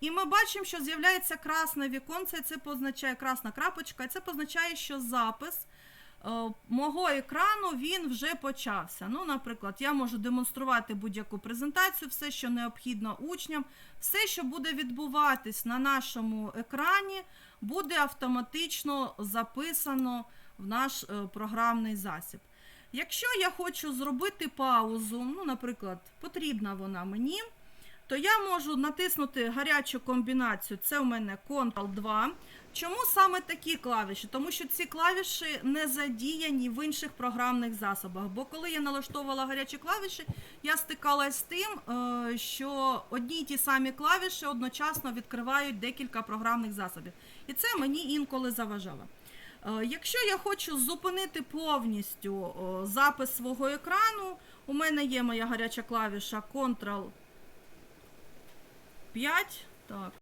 І ми бачимо, що з'являється красне віконце, це позначає красна крапочка, це позначає, що запис е, мого екрану він вже почався. Ну, наприклад, я можу демонструвати будь-яку презентацію, все, що необхідно учням, все, що буде відбуватись на нашому екрані, буде автоматично записано в наш е, програмний засіб. Якщо я хочу зробити паузу, ну, наприклад, потрібна вона мені, то я можу натиснути гарячу комбінацію. Це у мене Ctrl-2. Чому саме такі клавіші? Тому що ці клавіші не задіяні в інших програмних засобах. Бо коли я налаштовувала гарячі клавіші, я стикалась з тим, е, що одні й ті самі клавіші одночасно відкривають декілька програмних засобів. І це мені інколи заважало. Е, Якщо я хочу зупинити повністю запис свого екрану, у мене є моя гаряча клавіша Ctrl 5. Так,